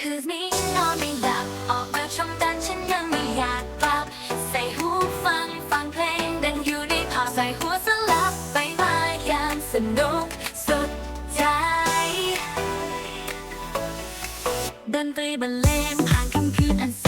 คืนนี้นอนไม่หลับ ออกมาชมดันฉันยังไม่อยากกลับ ใส่หูฟังฟังเพลงดันอยู่ในผ้าใส่หัวสลับไปมาอย่างสนุกสุดใจดนตรีบรรเลงผ่านคำคืนอัน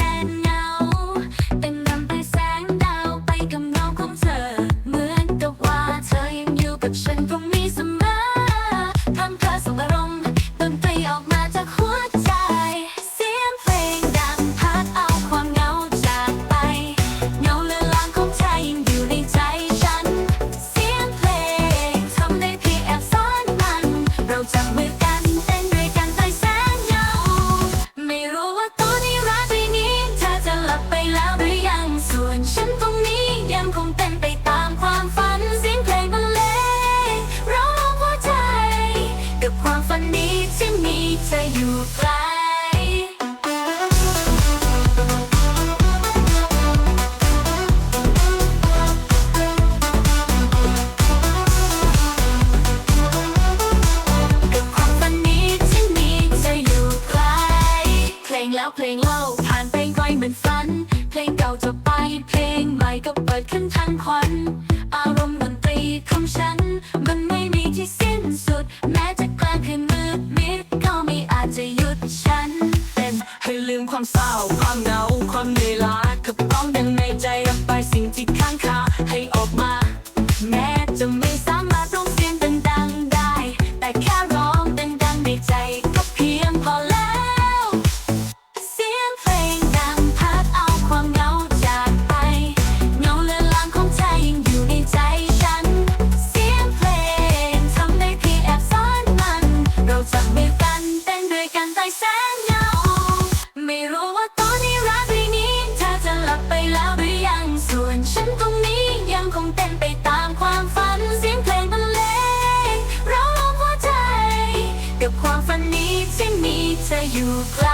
แล้วเพลงเล่าผ่านไปไวเหมือนฝัน เพลงเก่าจะไปเพลงใหม่ก็เปิดขึ้นทันควัน อารมณ์ดนตรีของฉัน มันไม่มีที่สิ้นสุด แม้จะกลางคืนมืดมิดก็ไม่อาจจะหยุดฉันเต้นให้ลืมความเศร้าความเหงาความเหนื่อยล้ากับร้องดังในใจรับไปสิ่งที่ค้างคาให้ออกมา แม้จะไม่สา แสงา ไม่รู้ว่าตอนนี้ราตรีนี้เธอจะหลับไปแล้วหรือยังส่วนฉันตรงนี้ยังคงเต้นไปตามความฝันเสียงเพลงบรรเลงเราลงหัวใจ กับความฝันนี้ที่มีเธออยู่ไกล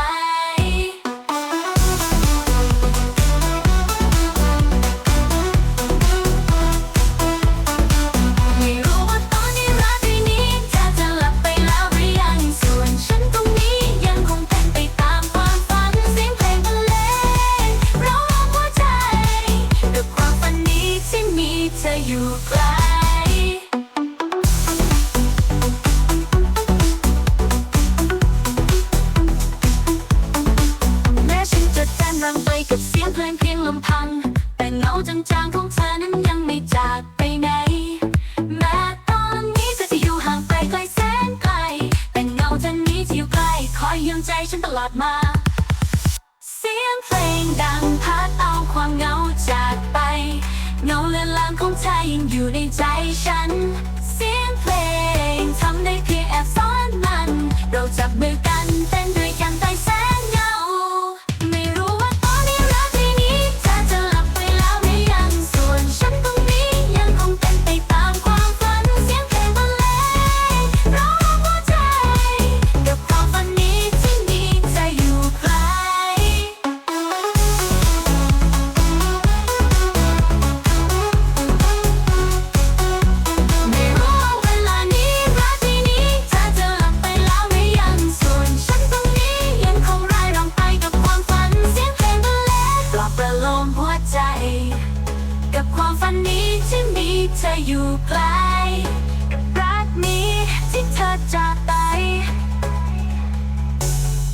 เธออยู่ใกลแม้ฉันจะเต้นรำไปกับเสียงเพลงเพียงลำพัง แต่เงาจางๆของเธอนั้นยังไม่จากไปไหน แม้ตอนนี้เธอจะอยู่ห่างไปไกลแสนไกล แต่เงาเธอนี้ที่อยู่ใกล้คอยยืมใจฉันตลอดมาเสียงเพลงดังพัดเอาความเหงาจากไป เงาเลือนลางของเธอยังอยู่ในใจฉัน เสียงเพลงทำได้เพียงแอบซ่อนมัน เราจับมือกันเต้นด้วยกันใต้แสง จะอยู่ไกลกับรักนี้ที่เธอจะ